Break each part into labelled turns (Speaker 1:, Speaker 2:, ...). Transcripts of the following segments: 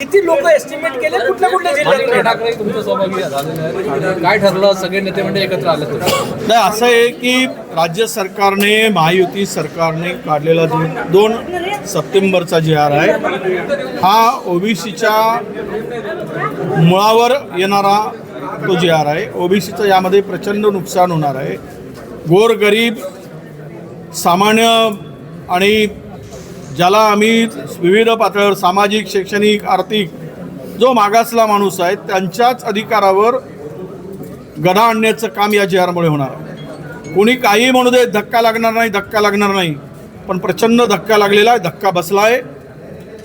Speaker 1: किती लोक एस्टिमेट केले? कुठल्या कुठल्या जिल्ह्यात?
Speaker 2: ठाकरे तुमचं सहभागी झालेले आहेत आणि काय ठरलं? सगळे नेते मंडळी एकत्र आले तर
Speaker 3: नाही असं आहे की राज्य सरकारने महायुती सरकारने काढलेला जो दोन सप्टेंबरचा जी आर आहे हा ओबीसीच्या मुळावर येणारा तो जी आर आहे ओबीसीचं यामध्ये प्रचंड नुकसान होणार आहे. गोरगरीब सामान्य आणि ज्याला आम्ही विविध पातळीवर सामाजिक शैक्षणिक आर्थिक जो मागासला माणूस आहे त्यांच्याच अधिकारावर गदा आणण्याचं काम या जी आरमुळे होणार. कोणी काही म्हणू दे धक्का लागणार नाही धक्का लागणार नाही पण प्रचंड धक्का लागलेला आहे धक्का बसला आहे.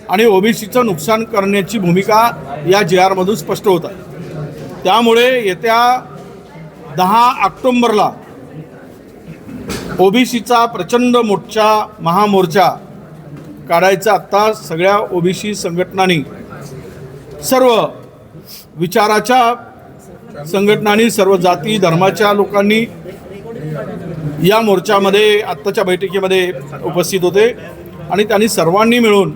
Speaker 3: आणि ओबीसीचं नुकसान करण्याची भूमिका या जी आरमधून स्पष्ट होत आहे. त्यामुळे येत्या दहा ऑक्टोंबरला ओबीसीचा प्रचंड मोठा महामोर्चा काढायचं आत्ता सगळ्या ओबीसी संघटनांनी सर्व विचाराच्या संघटनांनी सर्व जाती धर्माच्या लोकांनी या मोर्चामध्ये आत्ताच्या बैठकीमध्ये उपस्थित होते. आणि त्यांनी सर्वांनी मिळून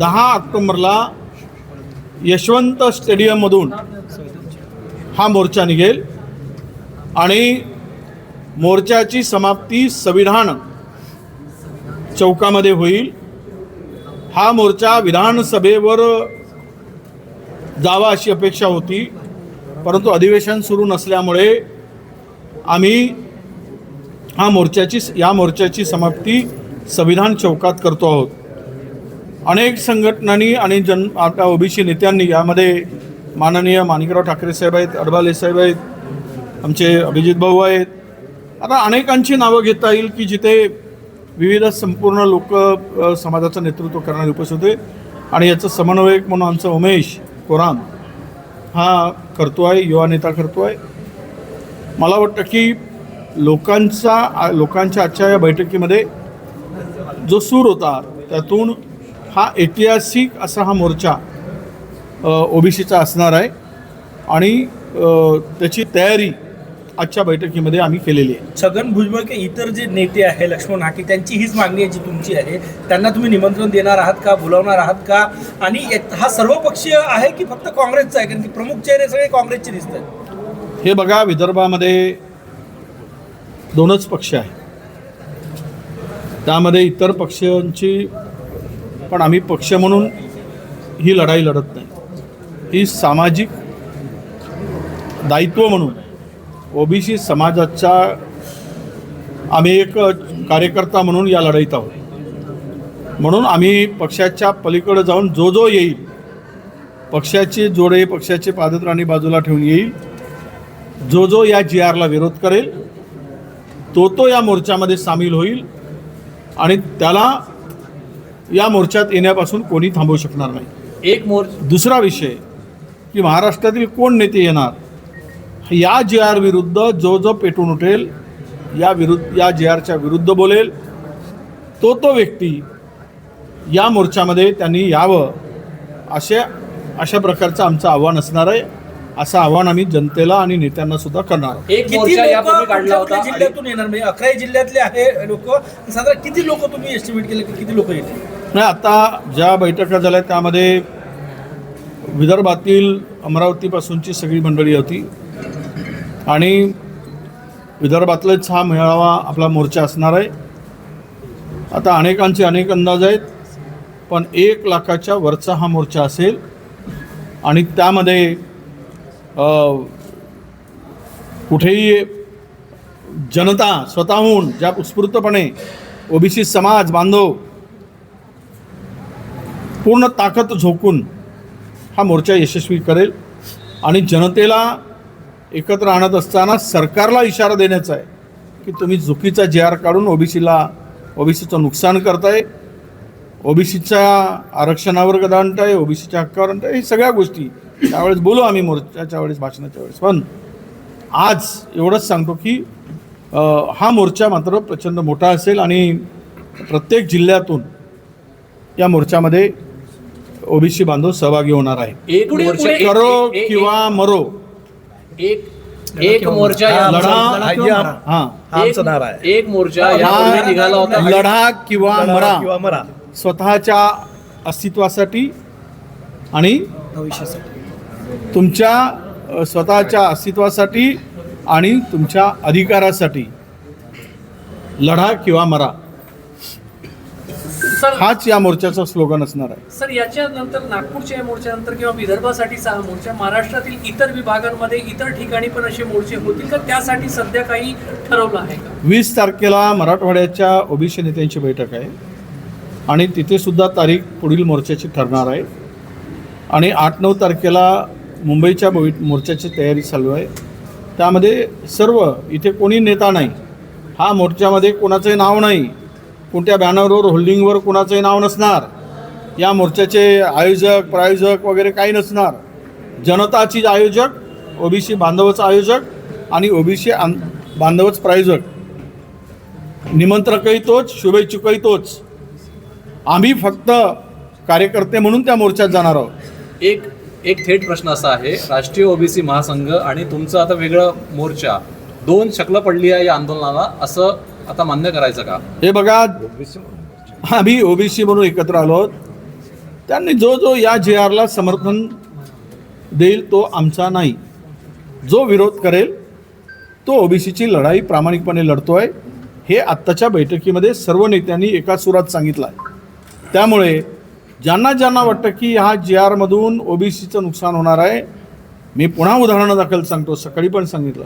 Speaker 3: दहा ऑक्टोंबरला यशवंत स्टेडियममधून हा मोर्चा निघेल. आणि मोर्चाची समाप्ती संविधान चौकामध्ये होईल. हा मोर्चा विधानसभेवर जावा अशी अपेक्षा होती. परंतु अधिवेशन सुरू नसल्यामुळे आम्ही हा मोर्चाची या मोर्चाची समाप्ती संविधान चौकात करतो आहोत. अनेक संघटनांनी आणि जन आपल्या ओबीसी नेत्यांनी यामध्ये माननीय माणिकराव ठाकरे साहेब आहेत अडबाले साहेब आहेत आमचे अभिजित भाऊ आहेत. आता अनेकांची नावं घेता येईल की जिथे विविध संपूर्ण लोक समाजाचं नेतृत्व करणारे उपस्थित होते. आणि याचं समन्वयक म्हणून आमचा उमेश कोरान हा करतो आहे युवा नेता करतो आहे. मला वाटतं की लोकांचा लोकांच्या आजच्या या बैठकीमध्ये जो सूर होता त्यातून हा ऐतिहासिक असा हा मोर्चा ओबीसीचा असणार आहे. आणि त्याची तयारी आजच्या बैठकीमध्ये आम्ही केलेली आहे.
Speaker 1: छगन भुजबळ के इतर जे नेते आहे लक्ष्मण हाके त्यांची हीच मागणी आहे जी तुमची आहे. त्यांना तुम्ही निमंत्रण देणार आहात का बोलावणार आहात का? आणि हा सर्वपक्षीय आहे की फक्त काँग्रेसचा आहे? कारण की प्रमुख चेहरे सगळे काँग्रेसचे दिसत आहेत.
Speaker 3: हे बघा विदर्भामध्ये दोनच पक्ष आहे त्यामध्ये इतर पक्षांची पण आम्ही पक्ष म्हणून ही लढाई लढत नाही. ही सामाजिक दायित्व म्हणून ओबीसी समाजाचा आम्ही एक कार्यकर्ता म्हणून या लढाईत आहोत. म्हणून आम्ही पक्षाच्या पलीकडे जाऊन जो जो येईल पक्षाचे जोडे पक्षाचे पादत्राणी बाजूला ठेवून येईल जो जो या जी आरला विरोध करेल तो तो या मोर्चामध्ये सामील होईल आणि त्याला या मोर्चात येण्यापासून कोणी थांबवू शकणार नाही.
Speaker 2: एक मोर
Speaker 3: दुसरा विषय की महाराष्ट्रातील कोण नेते येणार? या जी आर विरुद्ध जो जो पेटून उठेल या विरुद्ध या जी आरच्या विरुद्ध बोलेल तो तो व्यक्ती या मोर्चामध्ये त्यांनी यावं अशा अशा प्रकारचं आमचं आव्हान असणार आहे. असं आव्हान आम्ही जनतेला आणि नेत्यांना सुद्धा करणार आहोत.
Speaker 2: एक
Speaker 1: किती
Speaker 2: मोर्चा
Speaker 1: लोक
Speaker 2: यापूर्वी काढला होता आणि-
Speaker 1: जिल्ह्यातून येणार? म्हणजे अकराही जिल्ह्यातले आहे लोक. साधारण किती लोक तुम्ही एस्टिमेट केले की किती लोक येतील?
Speaker 3: नाही आता ज्या बैठका झाल्या त्यामध्ये विदर्भातील अमरावतीपासूनची सगळी मंडळी होती. आणि विदर्भातलाच हा मेळावा आपला मोर्चा असणार आहे. आता अनेकांचे अनेक अंदाज आहेत पण एक लाखाच्या वरचा हा मोर्चा असेल आणि त्यामध्ये कुठेही जनता स्वतःहून ज्या उत्स्फूर्तपणे ओबीसी समाज बांधव पूर्ण ताकद झोकून हा मोर्चा यशस्वी करेल आणि जनतेला एकत्र आणत असताना सरकारला इशारा देण्याचा आहे की तुम्ही चुकीचा जे आर काढून ओबीसीला ओबीसीचं नुकसान करताय ओबीसीच्या आरक्षणावर गदा आणताय ओबीसीच्या हक्कावर आणताय हे सगळ्या गोष्टी त्यावेळेस बोलू आम्ही मोर्चाच्या वेळेस भाषणाच्या वेळेस. पण आज एवढंच सांगतो की हा मोर्चा मात्र प्रचंड मोठा असेल आणि प्रत्येक जिल्ह्यातून या मोर्चामध्ये ओबीसी बांधव सहभागी होणार आहे करो किंवा मरो.
Speaker 2: एक एक मोर्चा या-
Speaker 3: लढा हा
Speaker 2: एक- एक मोर्चा यापूर्वी निघाला होता.
Speaker 3: लढा किंवा मरा.
Speaker 4: किंवा मरा.
Speaker 3: स्वतःच्या अस्तित्वासाठी आणि
Speaker 1: भविष्यासाठी.
Speaker 3: तुमच्या अ, स्वतःच्या अस्तित्वासाठी आणि तुमच्या अधिकारासाठी लढा किंवा मरा.
Speaker 4: सर
Speaker 3: हाच या मोर्चाचा स्लोगन असणार आहे.
Speaker 4: सर याच्यानंतर नागपूरच्या या मोर्चानंतर किंवा विदर्भासाठीचा हा मोर्चा महाराष्ट्रातील इतर विभागांमध्ये इतर ठिकाणी पण असे मोर्चे होतील का? त्यासाठी सध्या काही ठरवलं आहे का?
Speaker 3: वीस तारखेला मराठवाड्याच्या ओबीसी नेत्यांची बैठक आहे. आणि तिथे सुद्धा तारीख पुढील मोर्चाची ठरणार आहे. आणि आठ नऊ तारखेला मुंबईच्या बोई मोर्चाची तयारी चालू आहे. त्यामध्ये सर्व इथे कोणी नेता नाही. हा मोर्चामध्ये कोणाचंही नाव नाही. कोणत्या बॅनरवर होल्डिंगवर कुणाचंही नाव नसणार. या मोर्चाचे आयोजक प्रायोजक वगैरे काही नसणार. जनताची आयोजक ओबीसी बांधवच आयोजक आणि ओबीसी बांधवच प्रायोजक. निमंत्रकही तोच शुभेच्छुकही तोच. आम्ही फक्त कार्यकर्ते म्हणून त्या मोर्चात जाणार आहोत.
Speaker 2: एक एक थेट प्रश्न असा आहे राष्ट्रीय ओबीसी महासंघ आणि तुमचं आता वेगळं मोर्चा दोन शकलं पडली आहे या आंदोलनाला असं आता मान्य करायचं का?
Speaker 3: हे बघा आम्ही ओबीसी म्हणून एकत्र आलो आहोत. त्यांनी जो जो या जे आरला समर्थन देईल तो आमचा नाही. जो विरोध करेल तो ओबीसीची लढाई प्रामाणिकपणे लढतो आहे हे आत्ताच्या बैठकीमध्ये सर्व नेत्यांनी एका सुरात सांगितलं आहे त्यामुळे ज्यांना ज्यांना वाटतं की ह्या जे आरमधून ओबीसीचं नुकसान होणार आहे मी पुन्हा उदाहरणं दाखल सांगतो. सकाळी पण सांगितलं.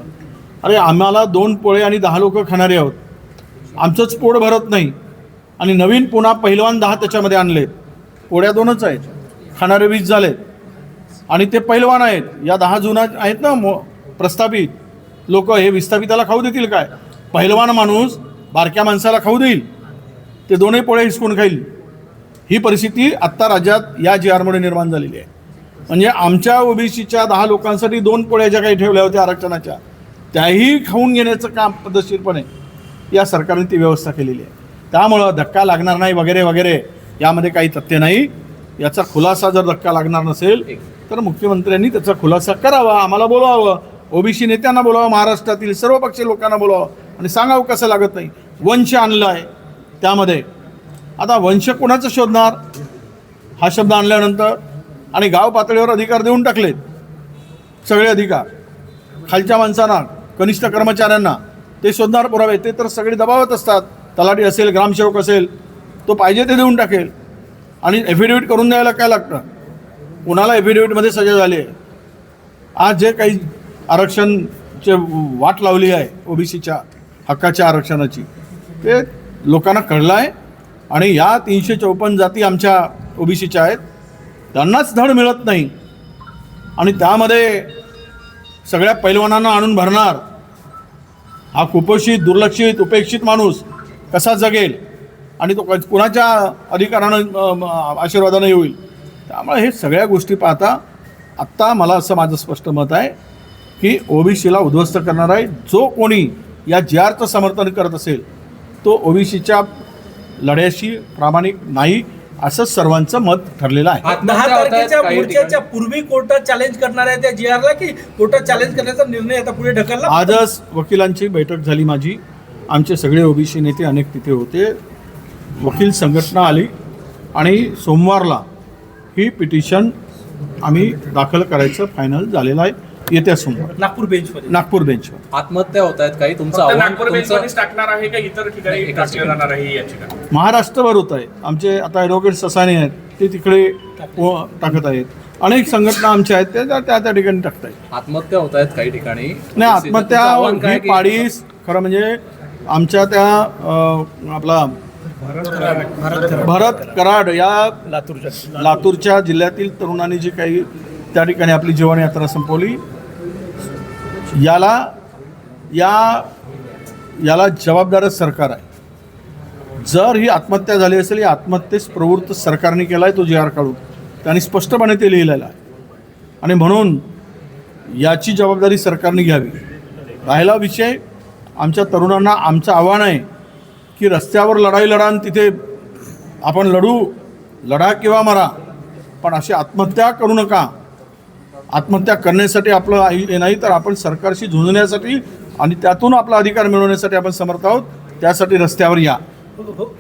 Speaker 3: अरे आम्हाला दोन पोळे आणि दहा लोकं खाणारे आहोत. आमचंच पोट भरत नाही. आणि नवीन पुन्हा पहिलवान दहा त्याच्यामध्ये आणले पोळ्या दोनच आहेत. खाणारे वीज झालेत. आणि ते पैलवान आहेत. या दहा जुना आहेत ना मो प्रस्थापित. लोक हे विस्थापिताला खाऊ देतील काय? पहिलवान माणूस बारक्या माणसाला खाऊ देईल. ते दोन्ही पोळ्या हिसकून खाईल. ही परिस्थिती आत्ता राज्यात या जी आरमुळे निर्माण झालेली आहे. म्हणजे आमच्या ओबीसीच्या दहा लोकांसाठी दोन पोळ्या ज्या काही ठेवल्या होत्या आरक्षणाच्या त्याही खाऊन घेण्याचं काम पद्धतशीरपणे या सरकारने ती व्यवस्था केलेली आहे. त्यामुळं धक्का लागणार नाही वगैरे वगैरे यामध्ये काही तथ्य नाही. याचा खुलासा जर धक्का लागणार नसेल तर मुख्यमंत्र्यांनी त्याचा खुलासा करावा. आम्हाला बोलावं. ओबीसी नेत्यांना बोलावं. महाराष्ट्रातील सर्व पक्षीय लोकांना बोलावं. आणि सांगावं कसं लागत नाही. वंश आणलं आहे त्यामध्ये. आता वंश कोणाचं शोधणार? हा शब्द आणल्यानंतर आणि गाव पातळीवर अधिकार देऊन टाकलेत सगळे अधिकार. खालच्या माणसांना कनिष्ठ कर्मचाऱ्यांना. ते शोधणार पुरावे ते तर सगळे दबावत असतात. तलाठी असेल ग्रामसेवक असेल तो पाहिजे ते देऊन टाकेल. आणि एफिडेविट करून द्यायला काय लागतं? कुणाला एफिडेविटमध्ये सजा झाली आहे? आज जे काही आरक्षणचे वाट लावली आहे ओबीसीच्या हक्काच्या आरक्षणाची ते लोकांना कळलं आहे आणि या तीनशे चौपन्न जाती आमच्या ओबीसीच्या आहेत. त्यांनाच धड मिळत नाही. आणि त्यामध्ये सगळ्या पैलवानांना आणून भरणार. हा कुपोषित दुर्लक्षित उपेक्षित माणूस कसा जगेल? आणि तो कुणाच्या अधिकारानं आशीर्वादानं होईल त्यामुळे हे सगळ्या गोष्टी पाहता आत्ता मला असं माझं स्पष्ट मत आहे की ओबीसीला उद्ध्वस्त करणार आहे. जो कोणी या जे आरचं समर्थन करत असेल तो ओबीसीच्या लढ्याशी प्रामाणिक नाही. असं सर्वांचं मत ठरलेलं आहे.
Speaker 1: दहा तारखेच्या मोर्चाच्या. पूर्वी कोर्टात चॅलेंज करणार आहे त्या जी आरला की कोर्टात चॅलेंज करण्याचा निर्णय आता पुढे ढकलला?
Speaker 3: आजच वकिलांची बैठक झाली माझी. आमचे सगळे ओबीसी नेते अनेक तिथे होते. वकील संघटना आली आणि सोमवारला ही पिटिशन आम्ही दाखल करायचं फायनल झालेलं आहे. येत्या सोमवार.
Speaker 1: नागपूर बेंचमध्ये.
Speaker 3: नागपूर बेंचवर.
Speaker 2: आत्महत्या होत आहेत. काही तुमचं
Speaker 5: फक्त
Speaker 2: आव्हान
Speaker 5: नागपूर
Speaker 2: तुमचं
Speaker 5: बेंचमध्येच टाकणार आहे का इतर ठिकाणी
Speaker 2: नाही, एकाच
Speaker 5: टाकलं
Speaker 2: ठिकाणी.
Speaker 5: जाणार आहे ही याचिका?
Speaker 3: महाराष्ट्रभर होत आहे. आमचे आता ॲडव्होकेट ससाने आहेत ते तिकडे व- टाकत आहेत. अनेक संघटना आमच्या आहेत त्या त्या- त्या त्या ठिकाणी टाकत आहेत
Speaker 2: आत्महत्या होत आहेत काही ठिकाणी.
Speaker 3: नाही आत्महत्या
Speaker 2: तुमचं आव्हान काय
Speaker 3: ही
Speaker 2: की-
Speaker 3: पाडीस खरं म्हणजे आमच्या त्या अ, आपला भरत कराड. या
Speaker 1: लातूरच्या
Speaker 3: लातूरच्या जिल्ह्यातील तरुणांनी जी काही त्या ठिकाणी आपली जीवन यात्रा संपवली याला या याला जबाबदारच सरकार आहे. जर ही आत्महत्या झाली असेल या आत्महत्येस प्रवृत्त सरकारने केला आहे तो जी आर काढून त्यांनी स्पष्टपणे ते लिहिलेलं आहे. आणि म्हणून याची जबाबदारी सरकारने घ्यावी. राहिला विषय आमच्या तरुणांना आमचं आव्हान आहे की रस्त्यावर लढाई लढा आणि तिथे आपण लढू लढा किंवा मरा पण अशी आत्महत्या करू नका. आत्महत्या करण्यासाठी आपलं हे नाही तर आपण सरकारशी झुंजण्यासाठी आणि त्यातून आपला अधिकार मिळवण्यासाठी आपण समर्थ आहोत. त्यासाठी रस्त्यावर या.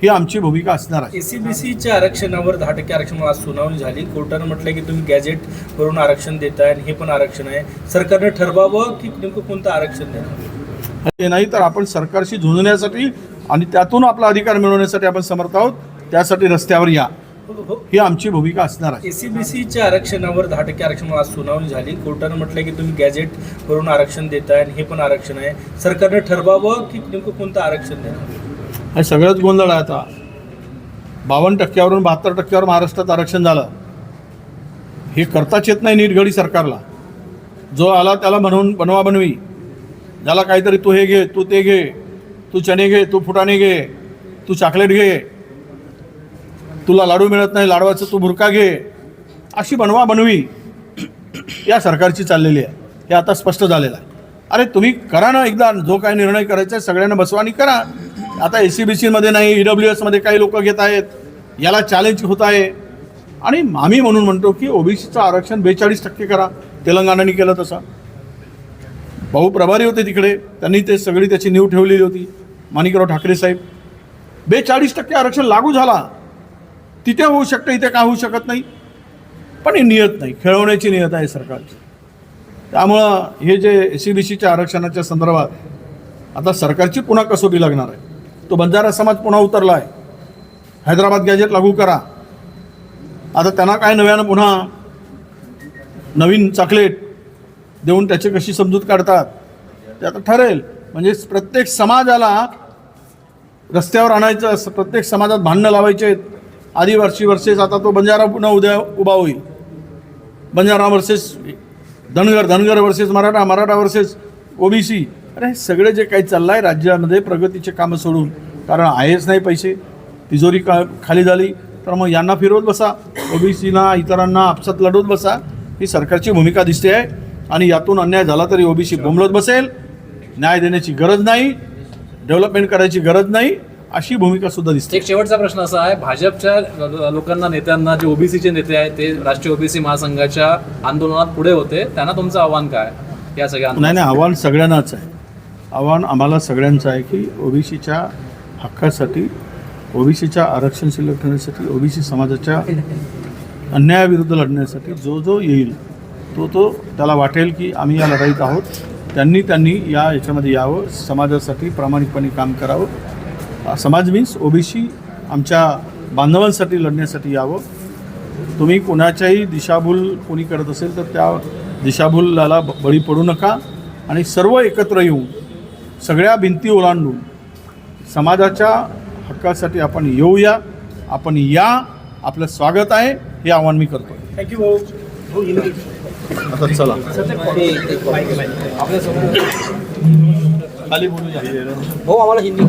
Speaker 3: ही आमची भूमिका असणार आहे.
Speaker 1: एसीबीसीच्या आरक्षणावर दहा टक्के आरक्षण आज सुनावणी झाली. कोर्टानं म्हटलं की तुम्ही गॅजेट वरून आरक्षण देताय आणि हे पण आरक्षण आहे. सरकारनं ठरवावं की नेमकं कोणतं आरक्षण देणार?
Speaker 3: ते नाही तर आपण सरकारशी झुंजण्यासाठी आणि त्यातून आपला अधिकार मिळवण्यासाठी आपण समर्थ आहोत. त्यासाठी रस्त्यावर या. ही आमची भूमिका असणार आहे.
Speaker 1: एसीबीसीच्या आरक्षणावर दहा टक्के आरक्षण आज सुनावणी झाली. कोर्टानं म्हटलं की तुम्ही गॅजेट वरून आरक्षण देताय आणि हे पण आरक्षण आहे. सरकारनं ठरवावं की नेमकं कोणतं आरक्षण देणार?
Speaker 3: हे सगळंच गोंधळ आहे आता. बावन्न टक्क्यावरून बहात्तर टक्क्यावर महाराष्ट्रात आरक्षण झालं. हे करताच येत नाही नीटगडी सरकारला. जो आला त्याला म्हणून बनवा बनवी. ज्याला काहीतरी तू हे घे तू ते घे तू चणे घे तू फुटाणे घे तू चॉकलेट घे. तुला लाडू मिळत नाही लाडवाचं तू बुरका घे. अशी बनवा बनवी. या सरकारची चाललेली आहे. हे आता स्पष्ट झालेलं आहे. अरे तुम्ही करा ना एकदा. जो काय निर्णय करायचा आहे सगळ्यांना बसवा आणि करा. आता ए सी बी सीमध्ये नाही ई डब्ल्यू एसमध्ये काही लोक घेत आहेत. याला चॅलेंज होत आहे. आणि आम्ही म्हणून म्हणतो की ओबीसीचं आरक्षण बेचाळीस टक्के करा. तेलंगणाने केलं तसं. भाऊ प्रभारी होते तिकडे. त्यांनी ते सगळी त्याची नीव ठेवलेली होती. माणिकराव ठाकरे साहेब. बेचाळीस टक्के आरक्षण लागू झाला. तिथे होऊ शकतं इथे का होऊ शकत नाही? पण ही नियत नाही. खेळवण्याची नियत आहे सरकारची. त्यामुळं हे जे ए सी बी सीच्या आरक्षणाच्या संदर्भात आता सरकारची पुन्हा कसोटी लागणार आहे. तो बंजारा समाज पुन्हा उतरला आहे हैदराबाद गॅजेट लागू करा. आता त्यांना काय नव्यानं पुन्हा नवीन चॉकलेट देऊन त्याची कशी समजूत काढतात ते आता ठरेल. म्हणजे प्रत्येक समाजाला रस्त्यावर आणायचं असं प्रत्येक समाजात भांडणं लावायचे आदिवासी वर्सेस आता तो बंजारा पुन्हा उद्या उभा होईल. Banjara versus Dhangar Dhangar versus Maratha Maratha versus OBC. अरे हे सगळे जे काही चाललं आहे राज्यामध्ये प्रगतीचे कामं सोडून कारण आहेच नाही पैसे. तिजोरी का खाली झाली तर मग यांना फिरवत बसा. ओबीसीना इतरांना आपसात लढवत बसा. ही सरकारची भूमिका दिसते आहे. आणि यातून अन्याय झाला तरी ओबीसी बोंबलत बसेल. न्याय देण्याची गरज नाही. डेव्हलपमेंट करायची गरज नाही. अशी भूमिका सुद्धा दिसते.
Speaker 2: एक शेवटचा प्रश्न असा आहे भाजपच्या लोकांना नेत्यांना जे ओबीसीचे नेते आहेत ते राष्ट्रीय ओबीसी महासंघाच्या आंदोलनात पुढे होते त्यांना तुमचं आव्हान काय या सगळ्या
Speaker 3: नाही नाही आव्हान सगळ्यांनाच आहे. आव्हान आम्हाला सगळ्यांचं आहे की ओबीसीच्या हक्कासाठी ओबीसीच्या आरक्षण शिल्लक ठेवण्यासाठी ओबीसी समाजाच्या अन्यायाविरुद्ध लढण्यासाठी जो जो येईल तो तो त्याला वाटेल की आम्ही या लढाईत आहोत. त्यांनी त्यांनी या याच्यामध्ये यावं समाजासाठी प्रामाणिकपणे काम करावं. समाज मीन्स ओबीसी आमच्या बांधवांसाठी लढण्यासाठी यावं. तुम्ही कोणाच्याही दिशाभूल कोणी करत असेल तर त्या दिशाभूलाला बळी पडू नका आणि सर्व एकत्र येऊन सगळ्या भिंती ओलांडून समाजाच्या हक्कासाठी आपण येऊया आपण या आपलं स्वागत आहे हे आव्हान मी करतो
Speaker 1: थँक्यू
Speaker 3: आता चला. खाली बोलूया.
Speaker 6: भाऊ आम्हाला हिंदी